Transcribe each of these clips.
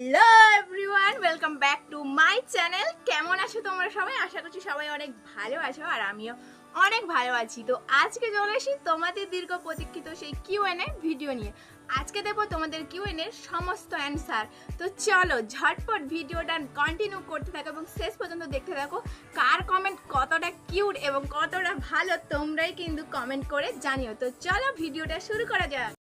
Hello everyone welcome back to my channel কেমন আছো তোমরা সবাই? আশা করছি সবাই অনেক ভালো আছো আর আমিও অনেক ভালো আছি। তো আজকে চলে আসি তোমাদের দীর্ঘ প্রতীক্ষিত সেই কিউ এন ভিডিও নিয়ে। আজকে দেবো তোমাদের কিউ এন এর সমস্ত অ্যান্সার তো চলো, ঝটপট ভিডিওটা কন্টিনিউ করতে থাকো এবং শেষ পর্যন্ত দেখতে থাকো কার কমেন্ট কতটা কিউট এবং কতটা ভালো তোমরাই কিন্তু কমেন্ট করে জানিও। তো চলো ভিডিওটা শুরু করা যাক।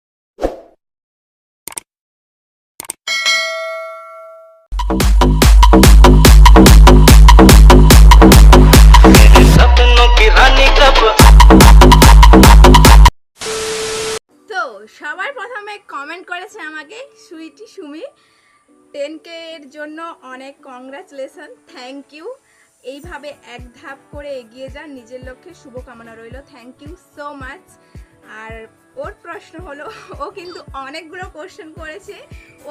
টেন কে এর জন্য অনেক কংগ্রাচুলেশন থ্যাংক ইউ এইভাবে এক ধাপ করে এগিয়ে যান, নিজের লক্ষ্যে শুভকামনা রইল থ্যাংক ইউ সো মাচ আর ওর প্রশ্ন হলো, ও কিন্তু অনেকগুলো কোশ্চেন করেছে।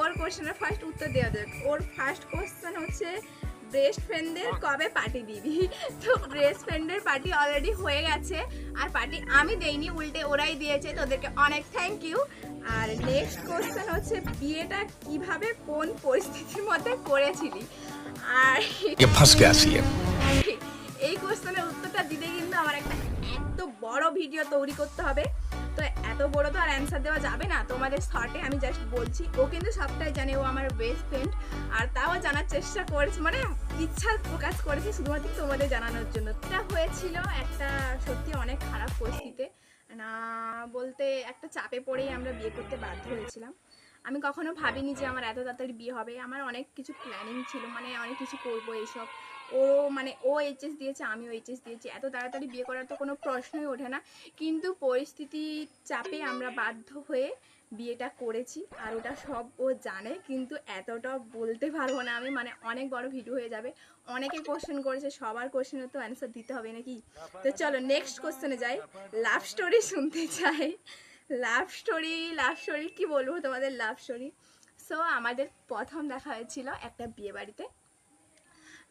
ওর কোশ্চেনের ফার্স্ট উত্তর দেওয়া যাক। ওর ফার্স্ট কোশ্চেন হচ্ছে বেস্ট ফ্রেন্ডদের কবে পার্টি দিবি তো বেস্ট ফ্রেন্ডের পার্টি অলরেডি হয়ে গেছে আর পার্টি আমি দেইনি উল্টে ওরাই দিয়েছে তোদেরকে অনেক থ্যাংক ইউ আর নেক্সট কোশ্চেন হচ্ছে বিয়েটা কীভাবে কোন পরিস্থিতির মধ্যে করেছিলি? আর এই কোশ্চেনের উত্তরটা দিতে কিন্তু আমার একটা এত বড় ভিডিও তৈরি করতে হবে। এত বড় তো আর অ্যান্সার দেওয়া যাবে না। তোমাদের শর্টে আমি জাস্ট বলছি। ও কিন্তু সবটাই জানে, ও আমার বেস্ট ফ্রেন্ড আর তাও জানার চেষ্টা করেছে মানে ইচ্ছা প্রকাশ করেছে শুধুমাত্র তোমাদের জানানোর জন্য। এটা হয়েছিল একটা সত্যি অনেক খারাপ পরিস্থিতিতে। না বলতে একটা চাপে পড়েই আমরা বিয়ে করতে বাধ্য হয়েছিলাম। আমি কখনো ভাবিনি যে আমার এত তাড়াতাড়ি বিয়ে হবে। আমার অনেক কিছু প্ল্যানিং ছিল মানে অনেক কিছু করব এইসব। ওরও মানে ও এইচএস দিয়েছে, আমিও এইচএস দিয়েছি। এত তাড়াতাড়ি বিয়ে করার তো কোনো প্রশ্নই ওঠে না। কিন্তু পরিস্থিতির চাপে আমরা বাধ্য হয়ে বিয়েটা করেছি, আর ওটা সব ও জানে, কিন্তু এতটা বলতে পারব না আমি। মানে অনেক বড় ভিডিও হয়ে যাবে। অনেকে কোশ্চেন করেছে, সবার কোশ্চেনের তো অ্যান্সার দিতে হবে নাকি? তো চলো নেক্সট কোশ্চেনে যাই। লাভ স্টোরি শুনতে চাই। লাভ স্টোরি লাভ স্টোরি কি বলব তোমাদের লাভ স্টোরি সো আমাদের প্রথম দেখা হয়েছিল একটা বিয়ে বাড়িতে।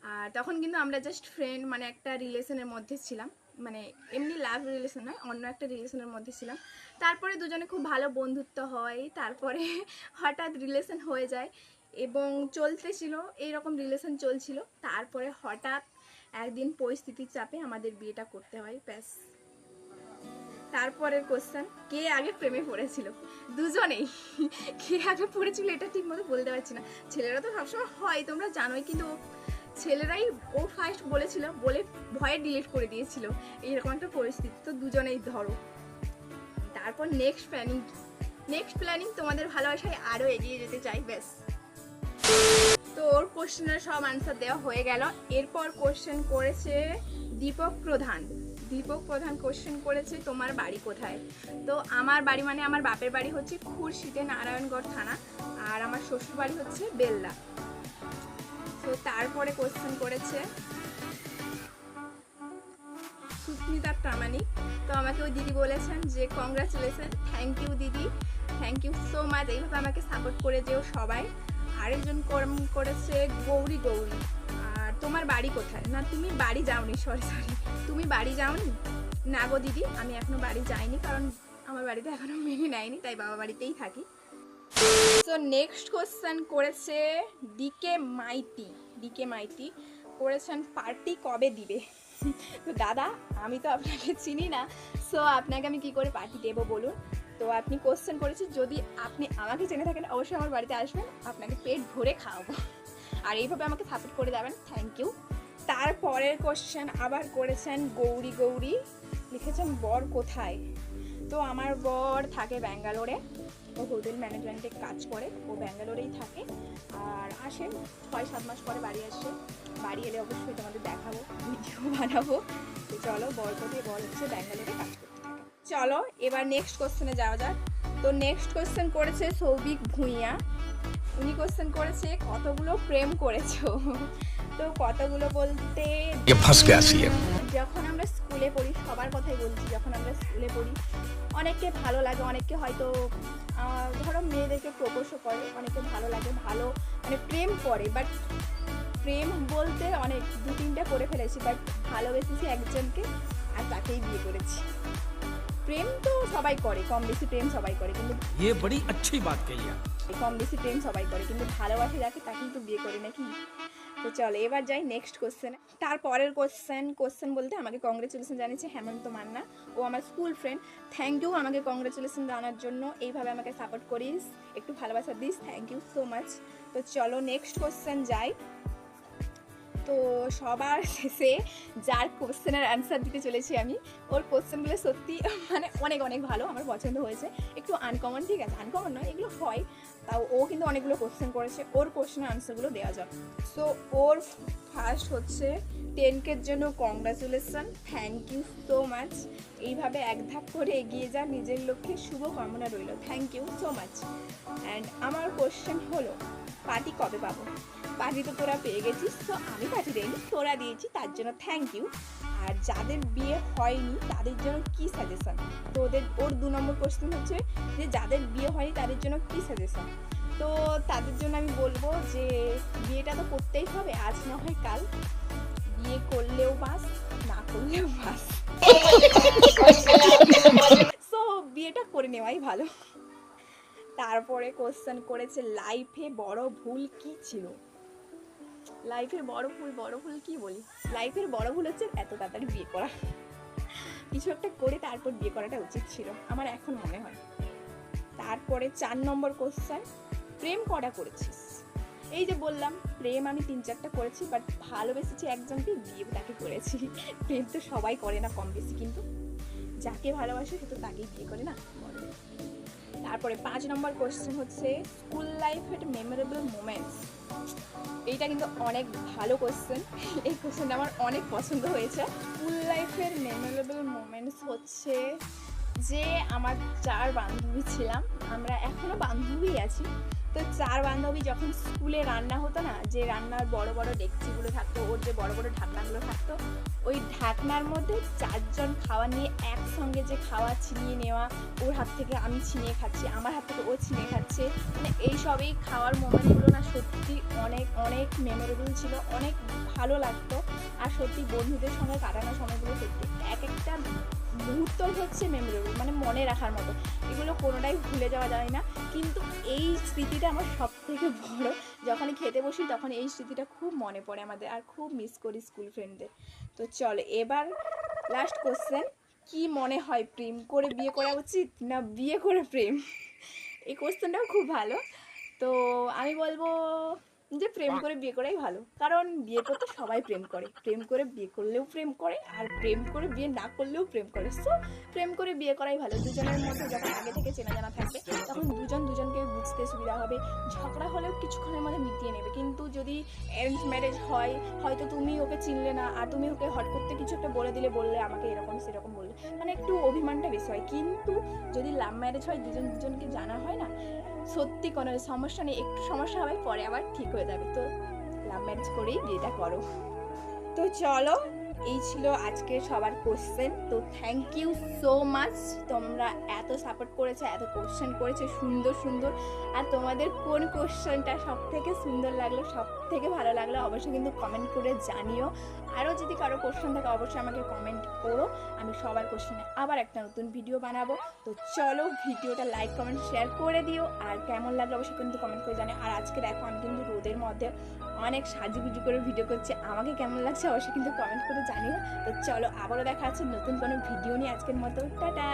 আর তখন কিন্তু আমরা জাস্ট ফ্রেন্ড মানে একটা রিলেশনের মধ্যে ছিলাম। মানে এমনি লাভ রিলেশন নয়, অন্য একটা রিলেশনের মধ্যে ছিলাম। তারপরে দুজনে খুব ভালো বন্ধুত্ব হয়, তারপরে হঠাৎ রিলেশন হয়ে যায় এবং চলতেছিল, এইরকম রিলেশন চলছিল। তারপরে হঠাৎ একদিন পরিস্থিতির চাপে আমাদের বিয়েটা করতে হয়, ব্যাস। তারপরের কোশ্চেন কে আগে প্রেমে পড়েছিল? দুজনেই। কে আগে পড়েছিল এটা ঠিক মতো বলতে পারছি না। ছেলেরা তো সবসময় হয়, তোমরা জানোই, কিন্তু ছেলেরাই ও ফার্স্ট বলেছিল, বলে ভয়ে ডিলিট করে দিয়েছিল। এইরকম একটা পরিস্থিতি। তো দুজনেই ধরো। তারপর নেক্সট প্ল্যানিং নেক্সট প্ল্যানিং তোমাদের ভালোবাসায় আরও এগিয়ে যেতে চাই, ব্যাস। তো ওর কোশ্চেনের সব আনসার দেওয়া হয়ে গেল। এরপর কোশ্চেন করেছে দীপক প্রধান। দীপক প্রধান কোশ্চেন করেছে, তোমার বাড়ি কোথায়? তো আমার বাড়ি মানে আমার বাপের বাড়ি হচ্ছে খুরশিতে নারায়ণগড় থানা। আর আমার শ্বশুর বাড়ি হচ্ছে বেল্লা তো তারপরে কোশ্চেন করেছে সুস্মিতা প্রামাণিক। তো আমাকে ওই দিদি বলেছেন যে কংগ্রাচুলেশন থ্যাংক ইউ দিদি থ্যাংক ইউ সো মাচ এইভাবে আমাকে সাপোর্ট করে যেও সবাই। আরেকজন কর্ম করেছে গৌরী গৌরী। আর তোমার বাড়ি কোথায়? না, তুমি বাড়ি যাওনি সরি সরি তুমি বাড়ি যাওনি? না গো দিদি, আমি এখনও বাড়ি যাইনি, কারণ আমার বাড়িতে এখনও মেনে নেয়নি, তাই বাবা বাড়িতেই থাকি। তো নেক্সট কোশ্চেন করেছে ডিকে মাইতি ডিকে মাইতি করেছেন পার্টি কবে দিবে? তো দাদা, আমি তো আপনাকে চিনি না সো আপনাকে আমি কি করে পার্টি দেবো বলুন? তো আপনি কোশ্চেন করেছেন যদি আপনি আমাকে জেনে থাকেন, অবশ্যই আমার বাড়িতে আসবেন, আপনাকে পেট ভরে খাওয়াবো। আর এইভাবে আমাকে সাপোর্ট করে দেবেন থ্যাংক ইউ তারপরের কোশ্চেন আবার করেছেন গৌরী গৌরী। লিখেছেন, বর কোথায়? তো আমার বর থাকে ব্যাঙ্গালোরে। ও হোটেল ম্যানেজমেন্টে কাজ করে, ও ব্যাঙ্গালোরেই থাকে। আর আসে ছয় সাত মাস পরে বাড়ি আসে। বাড়ি এলে অবশ্যই তোমাদের দেখাবো, ভিডিও বানাবো। তো চলো, বর কোথায় বর হচ্ছে ব্যাঙ্গালোরে কাজ করতে চলো, এবার নেক্সট কোশ্চেনে যাওয়া যাক। তো নেক্সট কোশ্চেন করেছে সৌভিক ভুঁইয়া। উনি কোশ্চেন করেছে, কতগুলো প্রেম করেছ? তো কতগুলো বলতে ये फंस गया सीएम যখন আমরা স্কুলে পড়ি সবার কথাই বলছি যখন আমরা স্কুলে পড়ি অনেককে ভালো লাগে অনেককে হয়তো আহ, ধরো মেয়েদেরকে প্রপোজও করে অনেকে ভালো লাগে ভালো মানে প্রেম করে বাট প্রেম বলতে অনেক দু তিনটা করে ফেলেছি বাট ভালোবেসেছি একজনকে আর তাকেই বিয়ে করেছি প্রেম তো সবাই করে কম বেশি প্রেম সবাই করে কিন্তু ये बड़ी अच्छी बात कही आप কম বেশি প্রেম সবাই করে কিন্তু ভালোবাসে যাকে তাকেই তো বিয়ে করে নাকি তো চলো, এবার যাই নেক্সট কোশ্চেন তারপরের কোশ্চেন কোশ্চেন বলতে আমাকে কংগ্রেচুলেশন জানিয়েছে হেমন্ত মান্না। ও আমার স্কুল ফ্রেন্ড থ্যাংক ইউ আমাকে কংগ্রেচুলেশন জানার জন্য। এইভাবে আমাকে সাপোর্ট করিস। একটু ভালোবাসা দিস। থ্যাংক ইউ সো মাচ তো চলো নেক্সট কোশ্চেন যাই। তো সবার শেষে যার কোশ্চেনের অ্যান্সার দিতে চলেছি আমি, ওর কোশ্চেনগুলো সত্যি মানে অনেক অনেক ভালো, আমার পছন্দ হয়েছে। একটু আনকমন ঠিক আছে? আনকমন নয়, এগুলো হয়। তাও ও কিন্তু অনেকগুলো কোশ্চেন করেছে, ওর কোশ্চেনের আনসারগুলো দেওয়া যাক। সো ওর ফার্স্ট হচ্ছে টেনকের জন্য congratulation thank you so much এইভাবে এক ধাপ করে এগিয়ে যা, নিজের লক্ষ্যে শুভ কামনা রইল। Thank you so much and আমার কোশ্চেন হলো পার্টি কবে পাবো? পার্টি তো তোরা পেয়ে গেছিস, তো আমি পার্টি দেয়নি তোরা দিয়েছি, তার জন্য থ্যাংক ইউ আর যাদের বিয়ে হয়নি, তাদের জন্য কি সাজেশন তো ওদের, ওর দু নম্বর কোশ্চেন হচ্ছে যে যাদের বিয়ে হয়নি, তাদের জন্য কি সাজেশন তো তাদের জন্য আমি বলব যে বিয়েটা তো করতেই হবে, আজ না হয় কাল। বিয়ে করলেও বাস, না করলেও বাস। সো বিয়েটা করে নেওয়াই ভালো। তারপরে কোশ্চেন করেছে লাইফে বড় ভুল কি ছিল? লাইফের বড় ভুল বড় ভুল কি বলি? লাইফের বড় ভুল হচ্ছে এত তাড়াতাড়ি বিয়ে করা। কিছু একটা করে তারপর বিয়ে করাটা উচিত ছিল, আমার এখন মনে হয়। তারপরে চার নম্বর কোশ্চেন প্রেম কটা করেছিস? এই যে বললাম, প্রেম আমি তিন চারটা করেছি বাট ভালোবেসেছি একজনকে, বিয়ে তাকে করেছি। প্রেম তো সবাই করে না কম বেশি, কিন্তু যাকে ভালোবাসে সে তো তাকেই বিয়ে করে না। তারপরে পাঁচ নম্বর কোয়েশ্চেন হচ্ছে স্কুল লাইফের মেমোরেবল মোমেন্টস এইটা কিন্তু অনেক ভালো কোয়েশ্চেন এই কোয়েশ্চেনটা আমার অনেক পছন্দ হয়েছে। স্কুল লাইফের মেমোরেবল মোমেন্টস হচ্ছে যে, আমার চার বান্ধবী ছিলাম। আমরা এখনও বান্ধবী আছি। তো চার বান্ধবী যখন স্কুলে রান্না হতো না, যে রান্নার বড় বড় ডেকচিগুলো থাকতো, ওর যে বড় বড় ঢাকনাগুলো থাকতো, ওই ঢাকনার মধ্যে চারজন খাওয়া নিয়ে একসঙ্গে যে খাওয়া ছিনিয়ে নেওয়া, ওর হাত থেকে আমি ছিনিয়ে খাচ্ছি, আমার হাত থেকে ও ছিনিয়ে খাচ্ছে মানে এইসবেই খাওয়ার মোমেন্টগুলো না সত্যি অনেক মেমোরেবল ছিল, অনেক ভালো লাগতো। আর সত্যি বন্ধুদের সঙ্গে কাটানো সময়গুলো সত্যি এক একটা মুহূর্ত হচ্ছে মেমোরেবল মানে মনে রাখার মতো। এগুলো কোনোটাই ভুলে যাওয়া যায় না। কিন্তু এই স্মৃতিটা আমার সব থেকে বড়। যখনই খেতে বসি তখন এই স্মৃতিটা খুব মনে পড়ে আমাদের আর খুব মিস করি স্কুল ফ্রেন্ডদের তো চলো, এবার লাস্ট কোশ্চেন কি মনে হয় প্রেম করে বিয়ে করা উচিত না বিয়ে করে প্রেম? এই কোশ্চেনটাও খুব ভালো। তো আমি বলব যে প্রেম করে বিয়ে করাই ভালো। কারণ বিয়ে করতে সবাই প্রেম করে। প্রেম করে বিয়ে করলেও প্রেম করে আর প্রেম করে বিয়ে না করলেও প্রেম করে। সো প্রেম করে বিয়ে করাই ভালো। দুজনের মধ্যে যখন আগে থেকে চেনা জানা থাকবে তখন দুজন দুজনকে বুঝতে সুবিধা হবে। ঝগড়া হলেও কিছুক্ষণের মধ্যে মিটিয়ে নেবে। কিন্তু যদি অ্যারেঞ্জ ম্যারেজ হয় হয়তো তুমি ওকে চিনলে না আর তুমি ওকে হট করতে কিছু একটা বলে দিলে বললে আমাকে এরকম সেরকম বললে। মানে একটু অভিমানটা বেশি হয়। কিন্তু যদি লাভ ম্যারেজ হয় দুজন দুজনকে জানা হয় না সত্যি কোনো সমস্যা নেই, একটু সমস্যা হবে, পরে আবার ঠিক হয়ে যাবে। তো লাভ ম্যারেজ করেই বিয়েটা করো। তো চলো, এই ছিল আজকে সবার কোশ্চেন তো থ্যাংক ইউ সো মাচ তোমরা এত সাপোর্ট করেছ, এত কোশ্চেন করেছ, সুন্দর সুন্দর। আর তোমাদের কোন কোশ্চেনটা সব থেকে সুন্দর লাগল সব থেকে ভালো লাগল, অবশ্যই কিন্তু কমেন্ট করে জানিও। আরও যদি কারও কোশ্চেন থাকে, অবশ্যই আমাকে কমেন্ট করো। আমি সবার কোশ্চেনে আবার একটা নতুন ভিডিও বানাবো। তো চলো ভিডিওটা লাইক কমেন্ট শেয়ার করে দিও। আর কেমন লাগল অবশ্যই কিন্তু কমেন্ট করে জানিও। আর আজকে দেখো, আমি কিন্তু রোদের মধ্যে অনেক সাজুগুজু করে ভিডিও করছি। আমাকে কেমন লাগছে অবশ্যই কিন্তু কমেন্ট করে জানিও। তো চলো আবারও দেখা আছে নতুন কোনো ভিডিও নিয়ে আজকের মতো। টাটা!